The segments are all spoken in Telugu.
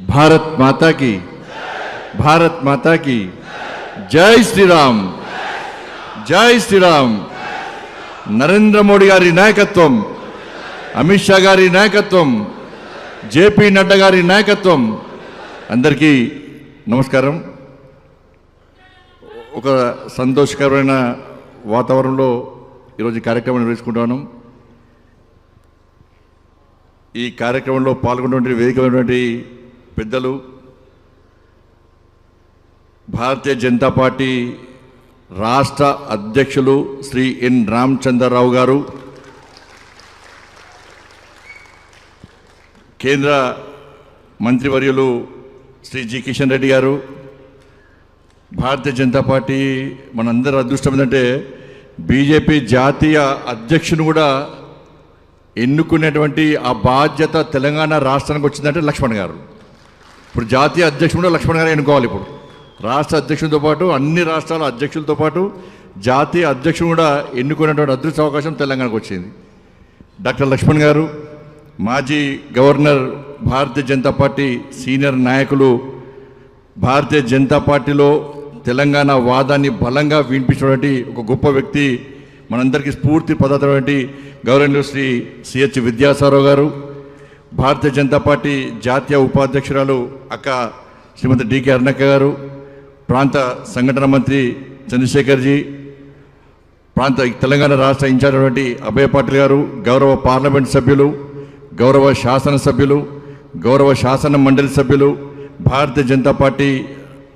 భారత్ మాతాకి భారత్ మాతాకి జై శ్రీరామ్ జై శ్రీరామ్ నరేంద్ర మోడీ గారి నాయకత్వం అమిత్ షా గారి నాయకత్వం జేపీ నడ్డా గారి నాయకత్వం అందరికీ నమస్కారం ఒక సంతోషకరమైన వాతావరణంలో ఈరోజు కార్యక్రమం నిర్వహించుకుంటాను ఈ కార్యక్రమంలో పాల్గొన్నటువంటి వేదికమైనటువంటి పెద్దలు భారతీయ జనతా పార్టీ రాష్ట్ర అధ్యక్షులు శ్రీ ఎన్ రామచంద్రరావు గారు కేంద్ర మంత్రివర్యులు శ్రీ జి కిషన్ రెడ్డి గారు భారతీయ జనతా పార్టీ మనందరి అదృష్టం ఏంటంటే బీజేపీ జాతీయ అధ్యక్షుని కూడా ఎన్నుకునేటువంటి ఆ బాధ్యత తెలంగాణ రాష్ట్రానికి వచ్చిందంటే లక్ష్మణ్ గారు. ఇప్పుడు జాతీయ అధ్యక్షుడు కూడా లక్ష్మణ్ గారు ఎన్నుకోవాలి ఇప్పుడు. రాష్ట్ర అధ్యక్షులతో పాటు అన్ని రాష్ట్రాల అధ్యక్షులతో పాటు జాతీయ అధ్యక్షుడు కూడా ఎన్నుకునేటువంటి అదృష్ట అవకాశం తెలంగాణకు వచ్చింది. డాక్టర్ లక్ష్మణ్ గారు మాజీ governor Bharatiya Janata party senior నాయకులు భారతీయ జనతా పార్టీలో తెలంగాణ వాదాన్ని బలంగా వినిపించినటువంటి ఒక గొప్ప వ్యక్తి మనందరికీ స్ఫూర్తి పదార్థమైనటువంటి గౌరవనీయులు శ్రీ సిహెచ్ విద్యాసారావు గారు. భారతీయ జనతా పార్టీ జాతీయ ఉపాధ్యక్షురాలు అక్క శ్రీమతి డికే అరుణక్క గారు ప్రాంత సంఘటన మంత్రి చంద్రశేఖర్జీ ప్రాంత తెలంగాణ రాష్ట్ర ఇన్ఛార్జ్ అయినటువంటి అభయ పాటిల్ గారు గౌరవ పార్లమెంట్ సభ్యులు గౌరవ శాసనసభ్యులు గౌరవ శాసన మండలి సభ్యులు భారతీయ జనతా పార్టీ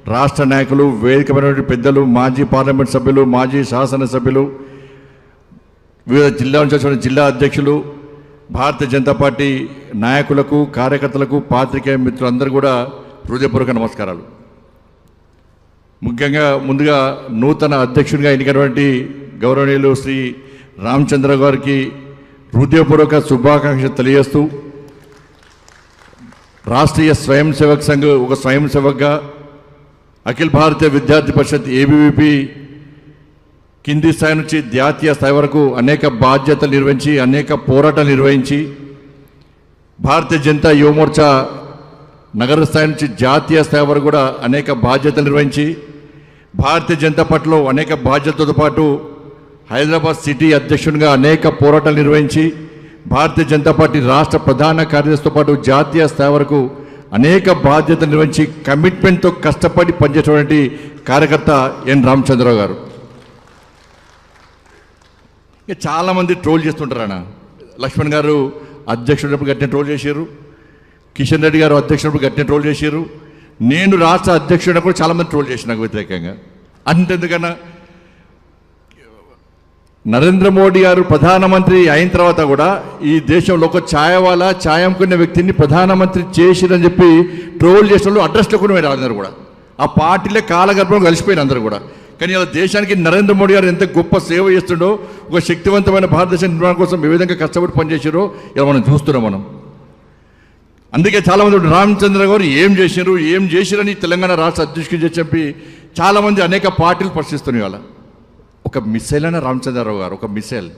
రాష్ట్ర నాయకులు వేదికమైనటువంటి పెద్దలు మాజీ పార్లమెంట్ సభ్యులు మాజీ శాసనసభ్యులు వివిధ జిల్లా నుంచి జిల్లా అధ్యక్షులు భారతీయ జనతా పార్టీ నాయకులకు కార్యకర్తలకు పాత్రికేయ మిత్రులందరూ కూడా హృదయపూర్వక నమస్కారాలు. ముఖ్యంగా ముందుగా నూతన అధ్యక్షుడిగా ఎన్నికైనటువంటి గౌరవనీయులు శ్రీ రామచంద్ర గారికి హృదయపూర్వక శుభాకాంక్షలు తెలియజేస్తూ రాష్ట్రీయ స్వయం సేవక్ సంఘ్ ఒక స్వయం సేవక్గా అఖిల భారతీయ విద్యార్థి పరిషత్ ఏబీవీపీ కింది స్థాయి నుంచి జాతీయ స్థాయి వరకు అనేక బాధ్యతలు నిర్వహించి అనేక పోరాటాలు నిర్వహించి భారతీయ జనతా యువమోర్చా నగర స్థాయి నుంచి జాతీయ స్థాయి వరకు కూడా అనేక బాధ్యతలు నిర్వహించి భారతీయ జనతా పార్టీలో అనేక బాధ్యతలతో పాటు హైదరాబాద్ సిటీ అధ్యక్షునిగా అనేక పోరాటాలు నిర్వహించి భారతీయ జనతా పార్టీ రాష్ట్ర ప్రధాన కార్యదర్శితో పాటు జాతీయ స్థాయి వరకు అనేక బాధ్యతలు నిర్వహించి కమిట్మెంట్తో కష్టపడి పనిచేసేటువంటి కార్యకర్త ఎన్ రామచంద్రరావు గారు. ఇక చాలామంది ట్రోల్ చేస్తుంటారు అన్న. లక్ష్మణ్ గారు అధ్యక్షుడినప్పుడు గట్టిన ట్రోల్ చేశారు. కిషన్ రెడ్డి గారు అధ్యక్షుడినప్పుడు గట్టిన ట్రోల్ చేశారు. నేను రాష్ట్ర అధ్యక్షుడినప్పుడు చాలామంది ట్రోల్ చేసిన నాకు వ్యతిరేకంగా. అంతెందుకన్నా నరేంద్ర మోడీ గారు ప్రధానమంత్రి అయిన తర్వాత కూడా ఈ దేశంలో ఒక ఛాయవాల ఛాయ్ వ్యక్తిని ప్రధానమంత్రి చేసిరని చెప్పి ట్రోల్ చేసిన వాళ్ళు అడ్రస్లో కూడా అందరూ కూడా. ఆ పార్టీలే కాలగర్భం కలిసిపోయిన అందరూ కూడా. కానీ ఇలా దేశానికి నరేంద్ర మోడీ గారు ఎంత గొప్ప సేవ చేస్తుండో ఒక శక్తివంతమైన భారతదేశ నిర్మాణం కోసం ఏ విధంగా కష్టపడి పనిచేసారో ఇలా మనం చూస్తున్నాం మనం. అందుకే చాలామంది రామచంద్ర గారు ఏం చేశారు ఏం చేశారని తెలంగాణ రాష్ట్ర అధ్యక్షుడు చెప్పి చాలామంది అనేక పార్టీలు ప్రశ్నిస్తున్నాయి ఇవాళ. ఒక మిసైల్ అయినా రామచంద్రరావు గారు ఒక మిసైల్.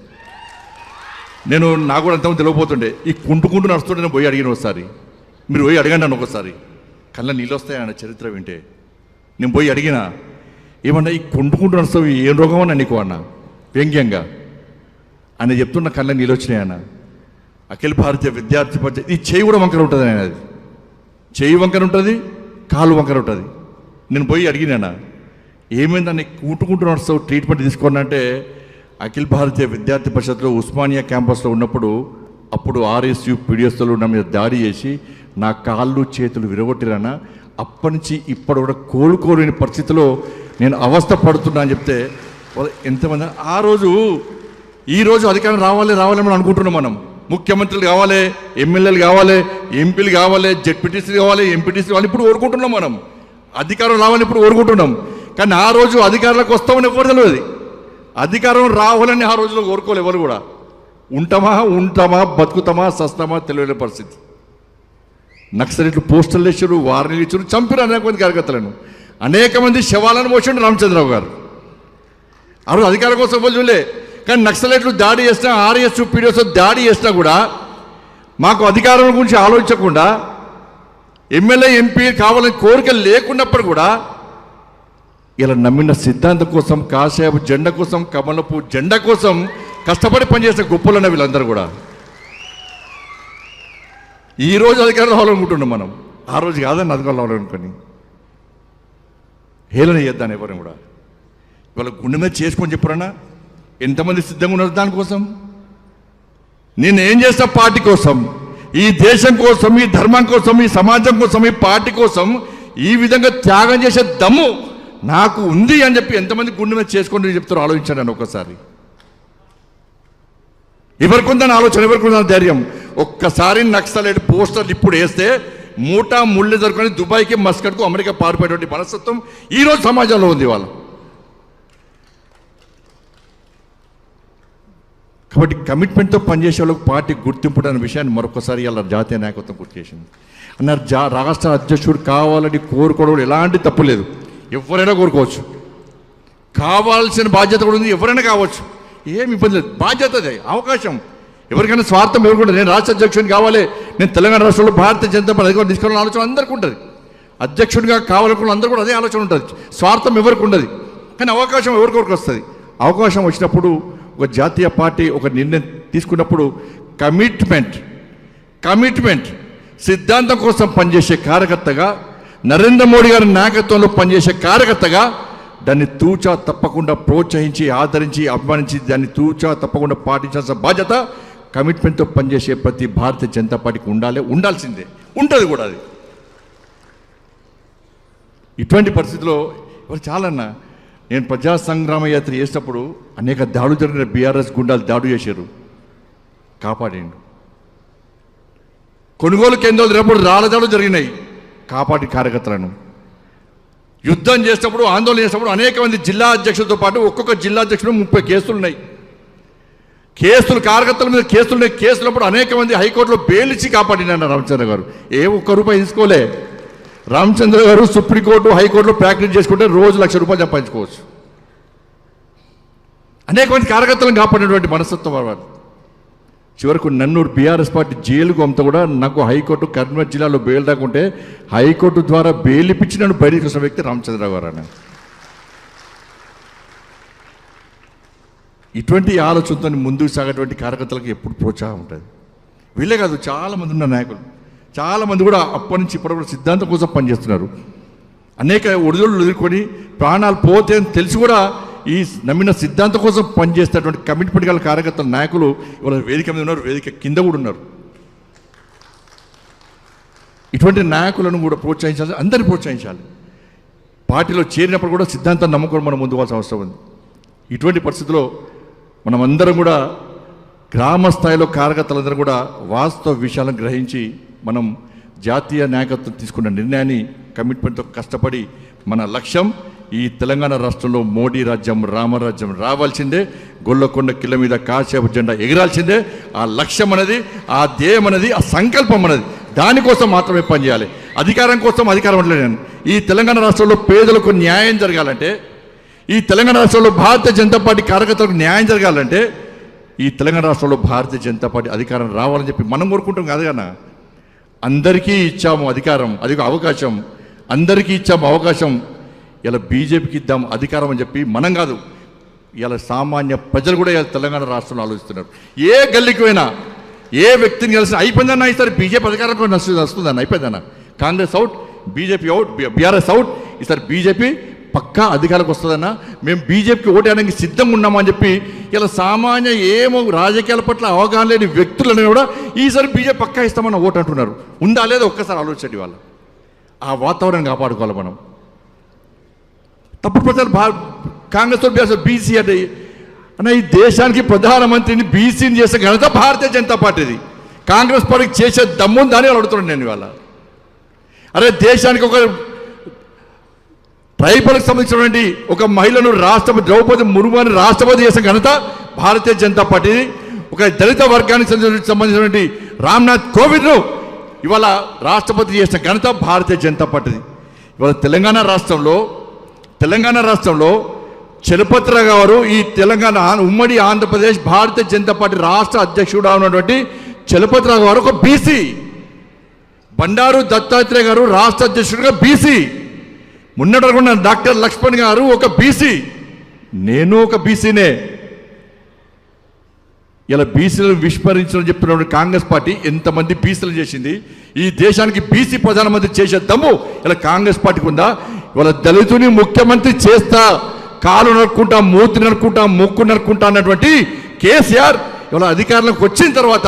నేను నాకు కూడా అంతమంది తెలియపోతుండే ఈ కుంటుకుంటూ నడుస్తుంటే నేను పోయి అడిగిన ఒకసారి. మీరు పోయి అడగండి నన్ను ఒకసారి. కళ్ళ నీళ్ళు వస్తాయన్న చరిత్ర వింటే. నేను పోయి అడిగినా ఏమన్నా ఈ కుంటుకుంటూ నడుస్తావు ఏం రోగం అన్న నీకు అన్న? వ్యంగ్యంగా. అని చెప్తున్న కళ్ళ నీళ్ళు అన్న. అఖిల భారతీయ విద్యార్థి పరిషత్ ఈ చేయి కూడా వంకర ఉంటుంది ఆయన అది. చేయి వంకర ఉంటుంది కాలు వంకర ఉంటుంది. నేను పోయి అడిగినానా ఏమైందని కూటుకుంటూ నడుస్తావు ట్రీట్మెంట్ తీసుకోండి అంటే అఖిల భారతీయ విద్యార్థి పరిషత్లో ఉస్మానియా క్యాంపస్లో ఉన్నప్పుడు అప్పుడు ఆర్ఎస్యు పీడిఎస్లు నా మీద దాడి చేసి నా కాళ్ళు చేతులు విరగొట్టిరానా అప్పటి నుంచి ఇప్పటి కూడా కోలుకోలేని పరిస్థితిలో నేను అవస్థ పడుతున్నా అని చెప్తే ఎంతమంది ఆ రోజు ఈ రోజు అధికారం రావాలి రావాలని మనం అనుకుంటున్నాం మనం. ముఖ్యమంత్రులు కావాలి ఎమ్మెల్యేలు కావాలి ఎంపీలు కావాలి జెడ్పీటీసీలు కావాలి ఎంపీటీసీ కావాలి ఇప్పుడు ఓరుకుంటున్నాం మనం. అధికారం రావాలని ఇప్పుడు ఓరుకుంటున్నాం. కానీ ఆ రోజు అధికారులకు వస్తామని ఎవరు తెలియదు. అధికారం రావాలని ఆ రోజులో కోరుకోలేదు ఎవరు కూడా. ఉంటామా ఉంటామా బతుకుతామా సస్తామా తెలియని పరిస్థితి. నక్సలెట్లు పోస్టర్లు ఇచ్చారు వారిని ఇచ్చారు చంపారు అనేక మంది కార్యకర్తలను. అనేక మంది శవాలను మోసిండు రామచంద్రరావు గారు. ఆ రోజు అధికారం కోసం ఎవరు కానీ నక్సలైట్లు దాడి చేసినా ఆర్ఎస్ పీడిఎస్ దాడి చేసినా కూడా మాకు అధికారం గురించి ఆలోచించకుండా ఎమ్మెల్యే ఎంపీ కావాలని కోరిక లేకున్నప్పుడు కూడా ఇలా నమ్మిన సిద్ధాంతం కోసం కాసేపు జెండా కోసం కమలపు జెండా కోసం కష్టపడి పనిచేసే గొప్పలున్న వీళ్ళందరూ కూడా. ఈ రోజు అధికారం రావాలనుకుంటున్నాం మనం. ఆ రోజు కాదని అధికారం రావాలనుకొని. హేళన చేద్దాను ఎవరిని కూడా. ఇవాళ గుండె మీద చేసుకొని చెప్పరన్నా? ఎంతమంది సిద్ధంగా ఉన్నారు దానికోసం నేను ఏం చేస్తా పార్టీ కోసం? ఈ దేశం కోసం ఈ ధర్మం కోసం ఈ సమాజం కోసం ఈ పార్టీ కోసం ఈ విధంగా త్యాగం చేసే దమ్ము నాకు ఉంది అని చెప్పి ఎంతమంది గుండె మీద చేసుకొని చెప్తారో ఆలోచించాను నేను ఒకసారి. ఎవరికి ఉందని ఆలోచన ఎవరికి ఉందని ధైర్యం? ఒక్కసారి నక్సలైట్ పోస్టర్లు ఇప్పుడు వేస్తే మూటా ముళ్ళు దొరుకుని దుబాయ్కి మస్కట్కు అమెరికా పారిపోయేటువంటి మనస్తత్వం ఈరోజు సమాజంలో ఉంది వాళ్ళు కాబట్టి కమిట్మెంట్తో పనిచేసే వాళ్ళకి పార్టీ గుర్తింపు అనే విషయాన్ని మరొకసారి ఇలా జాతీయ నాయకత్వం గుర్తు చేసింది. అన్నారు జా రాష్ట్ర అధ్యక్షుడు కావాలని కోరుకోవడం ఎలాంటి తప్పు లేదు. ఎవరైనా కోరుకోవచ్చు. కావాల్సిన బాధ్యత కూడా ఉంది ఎవరైనా కావచ్చు. ఏమి ఇబ్బంది లేదు. బాధ్యత అవకాశం. ఎవరికైనా స్వార్థం ఎవరికి నేను రాష్ట్ర అధ్యక్షుడిని కావాలి నేను తెలంగాణ రాష్ట్రంలో భారతీయ జనతా పార్టీ అధికారం తీసుకోవాలని ఆలోచన అందరికీ ఉంటుంది. అధ్యక్షుడిగా కావాలనుకున్న అందరూ కూడా అదే ఆలోచన ఉంటుంది. స్వార్థం ఎవరికి ఉండదు. కానీ అవకాశం ఎవరికొరకు వస్తుంది? అవకాశం వచ్చినప్పుడు ఒక జాతీయ పార్టీ ఒక నిర్ణయం తీసుకున్నప్పుడు కమిట్మెంట్ కమిట్మెంట్ సిద్ధాంతం కోసం పనిచేసే కార్యకర్తగా నరేంద్ర మోడీ గారి నాయకత్వంలో పనిచేసే కార్యకర్తగా దాన్ని తూచా తప్పకుండా ప్రోత్సహించి ఆదరించి అభిమానించి దాన్ని తూచా తప్పకుండా పాటించాల్సిన బాధ్యత కమిట్మెంట్తో పనిచేసే ప్రతి భారతీయ జనతా పార్టీకి ఉండాలి ఉండాల్సిందే. ఉంటుంది కూడా అది. ఇటువంటి పరిస్థితిలో ఇవాళ చాలన్నా నేను ప్రజా సంగ్రామ యాత్ర చేసినప్పుడు అనేక దాడులు జరిగిన బీఆర్ఎస్ గుండాలు దాడు చేశారు. కాపాడిండు. కొనుగోలు కేంద్రాలు జరిగినప్పుడు రాళ్ళ దాడులు జరిగినాయి. కాపాడి కార్యకర్తలను. యుద్ధం చేసినప్పుడు ఆందోళన చేసినప్పుడు అనేక మంది జిల్లా అధ్యక్షులతో పాటు ఒక్కొక్క జిల్లా అధ్యక్షుడు ముప్పై కేసులు ఉన్నాయి. కేసులు కార్యకర్తల మీద కేసులు కేసులప్పుడు అనేక మంది హైకోర్టులో బెయిలిచ్చి కాపాడినారు రామచంద్ర గారు. ఏ ఒక్క రూపాయి తీసుకోలే. రామచంద్ర గారు సుప్రీంకోర్టు హైకోర్టులో ప్రాక్టీస్ చేసుకుంటే రోజు లక్ష రూపాయలు సంపాదించుకోవచ్చు. అనేక మంది కార్యకర్తలను కాపాడినటువంటి మనస్తత్వం వారు. చివరకు నన్నూరు బీఆర్ఎస్ పార్టీ జైలుకు అంతా కూడా నాకు హైకోర్టు కర్నూలు జిల్లాలో బెయిల్ దాకుంటే హైకోర్టు ద్వారా బెయిల్ ఇప్పించి నన్ను బయటకు వచ్చిన వ్యక్తి రామచంద్రరావు గారు అని. ఇటువంటి ఆలోచనతో ముందుకు సాగేటువంటి కార్యకర్తలకు ఎప్పుడు ప్రోత్సాహం ఉంటుంది? వీళ్ళే కాదు చాలామంది ఉన్న నాయకులు. చాలామంది కూడా అప్పటి నుంచి ఇప్పటి కూడా సిద్ధాంతం కోసం పనిచేస్తున్నారు. అనేక ఒడిదొడులు ఎదుర్కొని ప్రాణాలు పోతే అని తెలిసి కూడా ఈ నమ్మిన సిద్ధాంతం కోసం పనిచేసేటువంటి కమిట్మెంట్ గల కార్యకర్తల నాయకులు ఇవాళ వేదిక మీద ఉన్నారు వేదిక కింద కూడా ఉన్నారు. ఇటువంటి నాయకులను కూడా ప్రోత్సహించాలి అందరిని ప్రోత్సహించాలి. పార్టీలో చేరినప్పుడు కూడా సిద్ధాంతం నమ్ముకొని మనం ముందుకోవాల్సిన అవసరం ఉంది. ఇటువంటి పరిస్థితిలో మనమందరం కూడా గ్రామ స్థాయిలో కార్యకర్తలందరూ కూడా వాస్తవ విషయాలను గ్రహించి మనం జాతీయ నాయకత్వం తీసుకున్న నిర్ణయాన్ని కమిట్మెంట్తో కష్టపడి మన లక్ష్యం ఈ తెలంగాణ రాష్ట్రంలో మోడీ రాజ్యం రామరాజ్యం రావాల్సిందే గొల్లకొండ కిల్ల మీద కాసేపు జెండా ఎగిరాల్సిందే. ఆ లక్ష్యం అనేది ఆ ధ్యేయం అనేది ఆ సంకల్పం అనేది దానికోసం మాత్రమే పనిచేయాలి. అధికారం కోసం అధికారం ఉండలేదు నేను. ఈ తెలంగాణ రాష్ట్రంలో పేదలకు న్యాయం జరగాలంటే ఈ తెలంగాణ రాష్ట్రంలో భారతీయ జనతా పార్టీ కార్యకర్తలకు న్యాయం జరగాలంటే ఈ తెలంగాణ రాష్ట్రంలో భారతీయ జనతా పార్టీ అధికారం రావాలని చెప్పి మనం కోరుకుంటాం కాదు కన్నా. అందరికీ ఇచ్చాము అధికారం అది ఒక అవకాశం. అందరికీ ఇచ్చాము అవకాశం. ఇలా బీజేపీకి ఇద్దాం అధికారం అని చెప్పి మనం కాదు. ఇలా సామాన్య ప్రజలు కూడా ఇలా తెలంగాణ రాష్ట్రంలో ఆలోచిస్తున్నారు. ఏ గల్లీకి పోయినా ఏ వ్యక్తిని కలిసిన అయిపోయిందన్నా ఈసారి బీజేపీ అధికారం నష్టం వస్తుందన్న అయిపోయిందన్న. Congress out BJP out BRS out ఈసారి బీజేపీ పక్కా అధికారులకు వస్తుందన్న మేము బీజేపీకి ఓటేయడానికి సిద్ధంగా ఉన్నామని చెప్పి ఇలా సామాన్య ఏమో రాజకీయాల పట్ల అవగాహన లేని వ్యక్తులను కూడా ఈసారి బీజేపీ పక్కా ఇస్తామన్న ఓటు అంటున్నారు. ఉందా లేదా ఒక్కసారి ఆలోచించండి వాళ్ళు ఆ వాతావరణం కాపాడుకోవాలి మనం. తప్పుడు ప్రచారం భా కాంగ్రెస్ అసలు బీసీ అంటే అన్న ఈ దేశానికి ప్రధానమంత్రిని బీసీని చేసే ఘనత భారతీయ జనతా పార్టీది. కాంగ్రెస్ పార్టీకి చేసే దమ్ముందని అడుగుతున్నాను నేను ఇవాళ. అరే దేశానికి ఒక ట్రైబల్కి సంబంధించినటువంటి ఒక మహిళను రాష్ట్రపతి ద్రౌపది ముర్ముని రాష్ట్రపతి చేసిన ఘనత భారతీయ జనతా పార్టీ ఒక దళిత వర్గానికి సంబంధించిన- సంబంధించినటువంటి రామ్నాథ్ కోవింద్ను ఇవాళ రాష్ట్రపతి చేసిన ఘనత భారతీయ జనతా పార్టీది. ఇవాళ తెలంగాణ రాష్ట్రంలో తెలంగాణ రాష్ట్రంలో చలపతిరావు గారు ఈ తెలంగాణ ఉమ్మడి ఆంధ్రప్రదేశ్ భారతీయ జనతా పార్టీ రాష్ట్ర అధ్యక్షుడు ఉన్నటువంటి చలపతిరావు గారు ఒక బీసీ. బండారు దత్తాత్రేయ గారు రాష్ట్ర అధ్యక్షుడిగా బీసీ. మున్నటకుండా డాక్టర్ లక్ష్మణ్ గారు ఒక బీసీ నేను ఒక బీసీనే ఇలా బీసీలను విస్మరించడం చెప్తున్న కాంగ్రెస్ పార్టీ ఎంతమంది బీసీలు చేసింది? ఈ దేశానికి బీసీ ప్రధానమంత్రి చేసే దమ్ము ఇలా కాంగ్రెస్ పార్టీకి ఉందా? ఇవాళ దళితుని ముఖ్యమంత్రి చేస్తా. కాలు నరుక్కుంటా మూతి నరుక్కుంటా ముక్కు నరుక్కుంటా అన్నటువంటి కేసీఆర్ ఇవాళ అధికారంలోకి వచ్చిన తర్వాత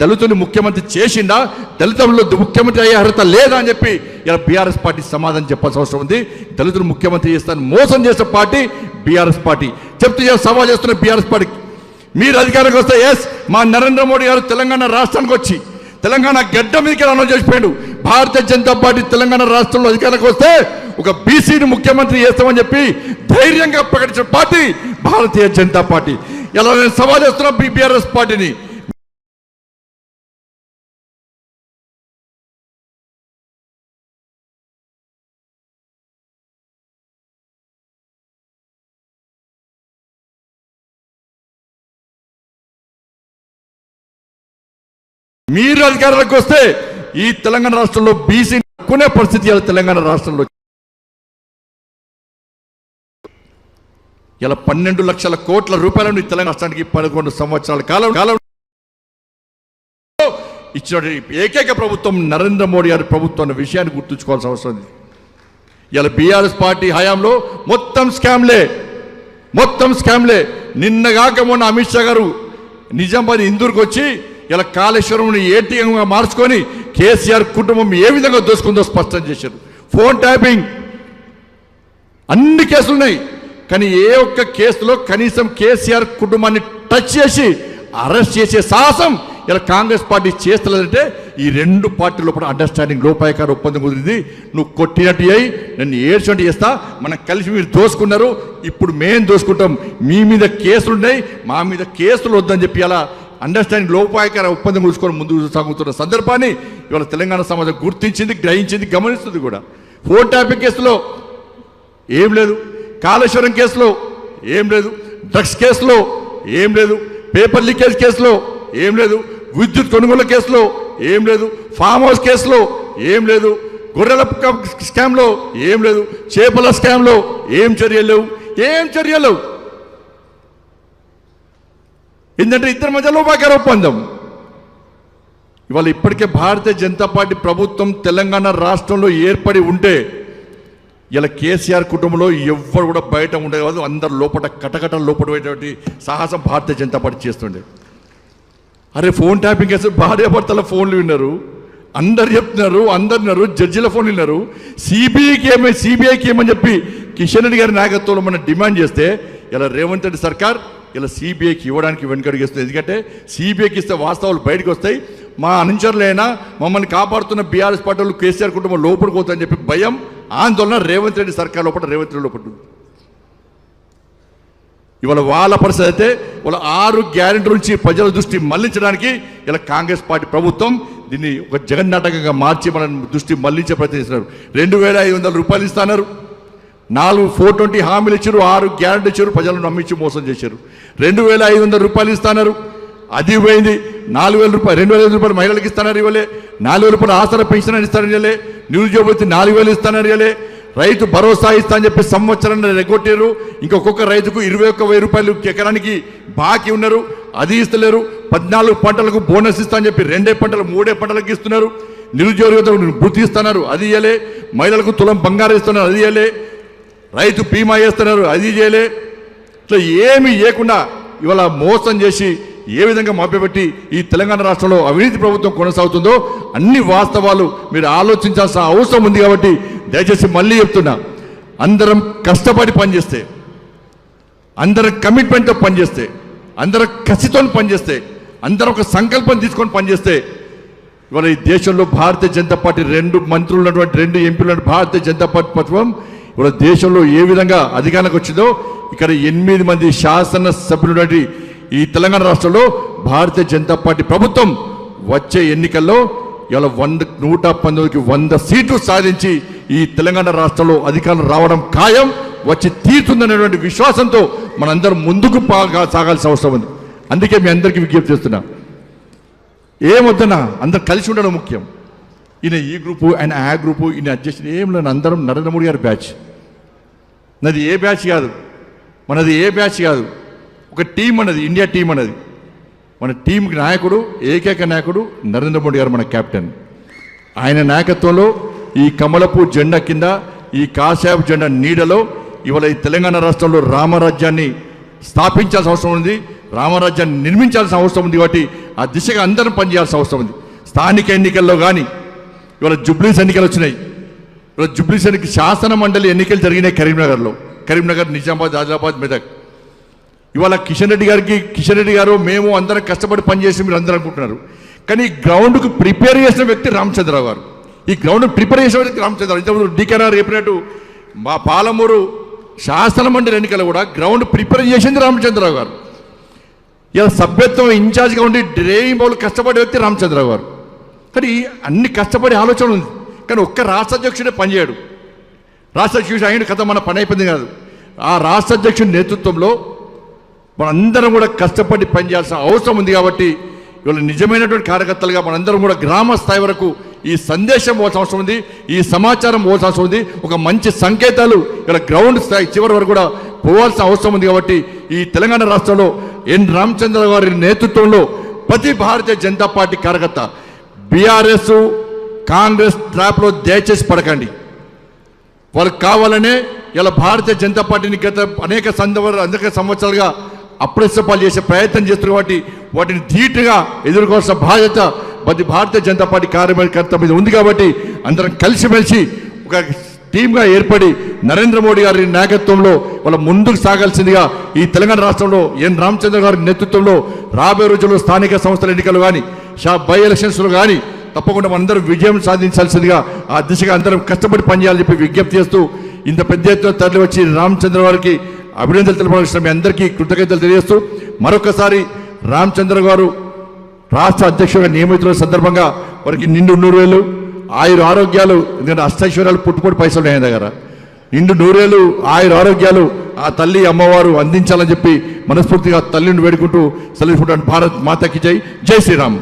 దళితుని ముఖ్యమంత్రి చేసిండా? దళితుల్లో ముఖ్యమంత్రి అయ్యే అర్హత లేదా అని చెప్పి ఇలా బీఆర్ఎస్ పార్టీ సమాధానం చెప్పాల్సిన అవసరం ఉంది. దళితులు ముఖ్యమంత్రి చేస్తాను మోసం చేసే పార్టీ బీఆర్ఎస్ పార్టీ. చెప్తూ ఇలా సవాల్ చేస్తున్న బీఆర్ఎస్ పార్టీ మీరు అధికారంకి వస్తే ఎస్ మా నరేంద్ర మోడీ గారు తెలంగాణ రాష్ట్రానికి వచ్చి తెలంగాణ గడ్డ మీదకి అనౌన్స్ చేసిపోయాడు. భారతీయ జనతా పార్టీ తెలంగాణ రాష్ట్రంలో అధికారంకి వస్తే ఒక బీసీని ముఖ్యమంత్రి చేస్తామని చెప్పి ధైర్యంగా ప్రకటించిన పార్టీ భారతీయ జనతా పార్టీ. ఇలా నేను సవాల్ చేస్తున్నా బీఆర్ఎస్ పార్టీని మీరు అధికారంలోకి వస్తే ఈ తెలంగాణ రాష్ట్రంలో బీసీ కొనే పరిస్థితి ఇలా తెలంగాణ రాష్ట్రంలో. ఇలా పన్నెండు లక్షల కోట్ల రూపాయలను ఈ తెలంగాణ రాష్ట్రానికి పదకొండు సంవత్సరాల కాలం కాలం ఇచ్చిన ఏకైక ప్రభుత్వం నరేంద్ర మోడీ గారి ప్రభుత్వం అన్న విషయాన్ని గుర్తుంచుకోవాల్సిన అవసరం ఉంది. ఇలా బీఆర్ఎస్ పార్టీ హయాంలో మొత్తం స్కామ్లే. మొత్తం స్కామ్లే. నిన్నగాక మొన్న అమిత్ షా గారు నిజామాబాద్ ఇందూరుకు వచ్చి ఇలా కాళేశ్వరంని ఏటీఎంగా మార్చుకొని కేసీఆర్ కుటుంబం ఏ విధంగా దోసుకుందో స్పష్టం చేశారు. Phone tapping. అన్ని కేసులు ఉన్నాయి. కానీ ఏ ఒక్క కేసులో కనీసం కేసీఆర్ కుటుంబాన్ని టచ్ చేసి అరెస్ట్ చేసే సాహసం ఇలా కాంగ్రెస్ పార్టీ చేస్తలేదంటే ఈ రెండు పార్టీల లోపల అండర్స్టాండింగ్ లోపాయకార ఒప్పందం కుదిరింది. నువ్వు కొట్టినట్టు అయ్యి నన్ను ఏడ్చినట్టు చేస్తా. మనం కలిసి మీరు దోసుకున్నారు. ఇప్పుడు మేము దోసుకుంటాం. మీ మీద కేసులు ఉన్నాయి మా మీద కేసులు వద్దని చెప్పి అలా అండర్స్టాండింగ్ లోపాయకర ఒప్పందం కూర్చుకొని ముందుకు సాగుతున్న సందర్భాన్ని ఇవాళ తెలంగాణ సమాజం గుర్తించింది గ్రహించింది గమనిస్తుంది కూడా. ఫోన్ ట్యాపింగ్ కేసులో ఏం లేదు. కాళేశ్వరం కేసులో ఏం లేదు. డ్రగ్స్ కేసులో ఏం లేదు. పేపర్ లీకేజ్ కేసులో ఏం లేదు. విద్యుత్ కొనుగోలు కేసులో ఏం లేదు. ఫామ్ హౌస్ కేసులో ఏం లేదు. గొర్రెల స్కామ్లో ఏం లేదు. చేపల స్కామ్లో ఏం చర్యలు లేవు? ఏం చర్యలు ఎందుకంటే ఇద్దరి మధ్యలో లోపాకార ఒప్పందం. ఇవాళ ఇప్పటికే భారతీయ జనతా పార్టీ ప్రభుత్వం తెలంగాణ రాష్ట్రంలో ఏర్పడి ఉంటే ఇలా కేసీఆర్ కుటుంబంలో ఎవ్వరు కూడా బయట ఉండే కాదు అందరు లోపల కటకట లోపడేటువంటి సాహసం భారతీయ జనతా పార్టీ చేస్తుండే. అరే ఫోన్ ట్యాపింగ్ చేస్తే భార్యాభర్తల ఫోన్లు విన్నారు. అందరు చెప్తున్నారు అందరు విన్నారు జడ్జిల ఫోన్లు విన్నారు. సిబిఐకి ఏమై సిబిఐకి ఏమని చెప్పి కిషన్ రెడ్డి గారి నాయకత్వంలో మనం డిమాండ్ చేస్తే ఇలా రేవంత్ రెడ్డి సర్కార్ ఇలా సిబిఐకి ఇవ్వడానికి వెనుకడిగిస్తుంది ఎందుకంటే సిబిఐకి ఇస్తే వాస్తవాలు బయటకు వస్తాయి. మా అనుచరులైనా మమ్మల్ని కాపాడుతున్న బీఆర్ఎస్ పార్టీలు కేసీఆర్ కుటుంబం లోపడిపోతుందని చెప్పి భయం ఆందోళన రేవంత్ రెడ్డి సర్కార్ లోపల రేవంత్ రెడ్డి లోపల ఇవాళ వాళ్ళ పరిస్థితి అయితే వాళ్ళ ఆరు గ్యారెంటీ నుంచి ప్రజల దృష్టి మళ్ళించడానికి ఇలా కాంగ్రెస్ పార్టీ ప్రభుత్వం దీన్ని ఒక జగన్నాటకంగా మార్చి మన దృష్టి మళ్ళించే ప్రయత్నిస్తున్నారు రెండు వేల ఐదు వందల రూపాయలు ఇస్తున్నారు నాలుగు ఫోర్ ట్వంటీ హామీలు ఇచ్చారు ఆరు గ్యారెంటీ ఇచ్చారు ప్రజలను నమ్మించి మోసం చేశారు. రెండు వేల ఐదు వందల రూపాయలు ఇస్తున్నారు. అది పోయింది. నాలుగు వేల రూపాయలు రెండు వేల ఐదు రూపాయలు మహిళలకు ఇస్తున్నారు ఇవ్వలే. నాలుగు వేల రూపాయలు ఆసరా పెన్షన్ అని ఇస్తారని ఇవ్వలే. నిరుద్యోగ నాలుగు వేలు ఇస్తానని ఇవ్వలే. రైతు భరోసా ఇస్తా అని చెప్పి సంవత్సరం రెగొట్టారు. ఇంకొక రైతుకు ఇరవై ఒక్క వెయ్యి రూపాయలు ఎకరానికి బాకీ ఉన్నారు. అది ఇస్తలేరు. పద్నాలుగు పంటలకు బోనస్ ఇస్తా అని చెప్పి రెండే పంటలు మూడే పంటలకు ఇస్తున్నారు. నిరుద్యోగులకు వృత్తి ఇస్తున్నారు. అది ఇవ్వలే మహిళలకు తులం బంగారం ఇస్తున్నారు. అది ఇయ్యలే. రైతు బీమా చేస్తున్నారు అది చేయలే. ఇట్లా ఏమి చేయకుండా ఇవాళ మోసం చేసి ఏ విధంగా మభ్యపెట్టి ఈ తెలంగాణ రాష్ట్రంలో అవినీతి ప్రభుత్వం కొనసాగుతుందో అన్ని వాస్తవాలు మీరు ఆలోచించాల్సిన అవసరం ఉంది కాబట్టి దయచేసి మళ్ళీ చెప్తున్నా. అందరం కష్టపడి పనిచేస్తే అందరం కమిట్మెంట్తో పనిచేస్తే అందరం కసితో పనిచేస్తే అందరం ఒక సంకల్పం తీసుకొని పనిచేస్తే ఇవాళ ఈ దేశంలో భారతీయ జనతా పార్టీ రెండు మంత్రులు ఉన్నటువంటి రెండు ఎంపీలు భారతీయ జనతా పార్టీ ప్రభుత్వం ఇవాళ దేశంలో ఏ విధంగా అధికారానికి వచ్చిందో ఇక్కడ ఎనిమిది మంది శాసన సభ్యులు ఈ తెలంగాణ రాష్ట్రంలో భారతీయ జనతా పార్టీ ప్రభుత్వం వచ్చే ఎన్నికల్లో ఇవాళ వంద నూట పంతొమ్మిదికి వంద సీట్లు సాధించి ఈ తెలంగాణ రాష్ట్రంలో అధికారం రావడం ఖాయం వచ్చి తీరుతుందనేటువంటి విశ్వాసంతో మనందరం ముందుకు పాగా సాగాల్సిన అవసరం ఉంది. అందుకే మీ అందరికీ విజ్ఞప్తి చేస్తున్నా. ఏమొద్దనా అందరు కలిసి ఉండడం ముఖ్యం. ఈయన ఈ గ్రూపు ఆయన ఆ గ్రూపు ఈయన అధ్యక్షుడు ఏం లేని అందరం నరేంద్ర మోడీ గారి బ్యాచ్. నాది ఏ బ్యాచ్ కాదు. మనది ఏ బ్యాచ్ కాదు. ఒక టీం అన్నది ఇండియా టీం అన్నది. మన టీంకి నాయకుడు ఏకైక నాయకుడు నరేంద్ర మోడీ గారు మన కెప్టెన్ ఆయన నాయకత్వంలో ఈ కమలపు జెండా కింద ఈ కాశాబ్ జెండా నీడలో ఇవాళ ఈ తెలంగాణ రాష్ట్రంలో రామరాజ్యాన్ని స్థాపించాల్సిన అవసరం ఉంది. రామరాజ్యాన్ని నిర్మించాల్సిన అవసరం ఉంది కాబట్టి ఆ దిశగా అందరం పనిచేయాల్సిన అవసరం ఉంది. స్థానిక ఎన్నికల్లో కానీ ఇవాళ జుబ్లీస్ ఎన్నికలు వచ్చినాయి. ఇవాళ శాసన మండలి ఎన్నికలు జరిగినాయి కరీంనగర్లో. కరీంనగర్ నిజామాబాద్ ఆదిలాబాద్ మెదక్. ఇవాళ కిషన్ రెడ్డి గారికి కిషన్ రెడ్డి గారు మేము అందరం కష్టపడి పనిచేసి మీరు అందరూ అనుకుంటున్నారు. కానీ గ్రౌండ్కు ప్రిపేర్ చేసిన వ్యక్తి రామచంద్రరావు గారు. ఈ గ్రౌండ్ ప్రిపేర్ చేసిన వ్యక్తి రామచంద్రరావు ఇంతకుముందు డీకేఆర్ చెప్పినట్టు మా పాలమూరు శాసన మండలి ఎన్నికలు కూడా గ్రౌండ్ ప్రిపేర్ చేసింది రామచంద్రరావు గారు. ఇలా సభ్యత్వం ఇన్ఛార్జ్గా ఉండి డ్రైవింగ్ బౌల్ కష్టపడే వ్యక్తి రామచంద్రరావు గారు. కానీ అన్ని కష్టపడే ఆలోచన ఉంది. కానీ ఒక్క రాష్ట్ర అధ్యక్షుడే పనిచేయడు. రాష్ట్ర అధ్యక్షుడు అయిన కథ మన పని అయిపోయింది కాదు. ఆ రాష్ట్ర అధ్యక్షుడి నేతృత్వంలో మనందరం కూడా కష్టపడి పనిచేయాల్సిన అవసరం ఉంది కాబట్టి ఇవాళ నిజమైనటువంటి కార్యకర్తలుగా మనందరం కూడా గ్రామ స్థాయి వరకు ఈ సందేశం పోవాల్సిన అవసరం ఉంది. ఈ సమాచారం పోవాల్సిన అవసరం ఉంది. ఒక మంచి సంకేతాలు ఇక్కడ గ్రౌండ్ స్థాయి చివరి వరకు కూడా పోవాల్సిన అవసరం ఉంది కాబట్టి ఈ తెలంగాణ రాష్ట్రంలో ఎన్ రామచంద్ర గారి నేతృత్వంలో ప్రతి భారతీయ జనతా పార్టీ కార్యకర్త బీఆర్ఎస్ కాంగ్రెస్ ట్రాప్లో దయచేసి పడకండి. వాళ్ళకి కావాలనే ఇలా భారతీయ జనతా పార్టీని గత అనేక సందర్భాలు అనేక సంవత్సరాలుగా అప్రస్తుపాలు చేసే ప్రయత్నం చేస్తున్నారు కాబట్టి వాటిని ధీటుగా ఎదుర్కోవాల్సిన బాధ్యత ప్రతి భారతీయ జనతా పార్టీ కార్యకర్త మీద ఉంది కాబట్టి అందరం కలిసిమెలిసి ఒక టీమ్గా ఏర్పడి నరేంద్ర మోడీ గారి నాయకత్వంలో వాళ్ళ ముందుకు సాగాల్సిందిగా ఈ తెలంగాణ రాష్ట్రంలో ఎన్ రామచంద్ర గారి నేతృత్వంలో రాబోయే రోజుల్లో స్థానిక సంస్థల ఎన్నికలు కానీ షా బై ఎలక్షన్స్లో కానీ తప్పకుండా మనందరం విజయం సాధించాల్సిందిగా ఆ దిశగా అందరం కష్టపడి పనిచేయాలని చెప్పి విజ్ఞప్తి చేస్తూ ఇంత పెద్ద ఎత్తున తరలి వచ్చి రామచంద్ర వారికి అభినందనలు తెలపాల్సిన మీ అందరికీ కృతజ్ఞతలు తెలియజేస్తూ మరొకసారి రామచంద్ర గారు రాష్ట్ర అధ్యక్షుడిగా నియమితుల సందర్భంగా వారికి నిండు నూరు వేలు ఆయుర ఆరోగ్యాలు ఎందుకంటే అష్టైశ్వర్యాలు పుట్టుపడి పైసలు ఉన్నాయి ఆయన దగ్గర. నిండు నూరేళ్ళు ఆయుర ఆరోగ్యాలు ఆ తల్లి అమ్మవారు అందించాలని చెప్పి మనస్ఫూర్తిగా తల్లిని వేడుకుంటూ సెలవుకుంటాను భారత్ మాతకి జై. జై శ్రీరామ్.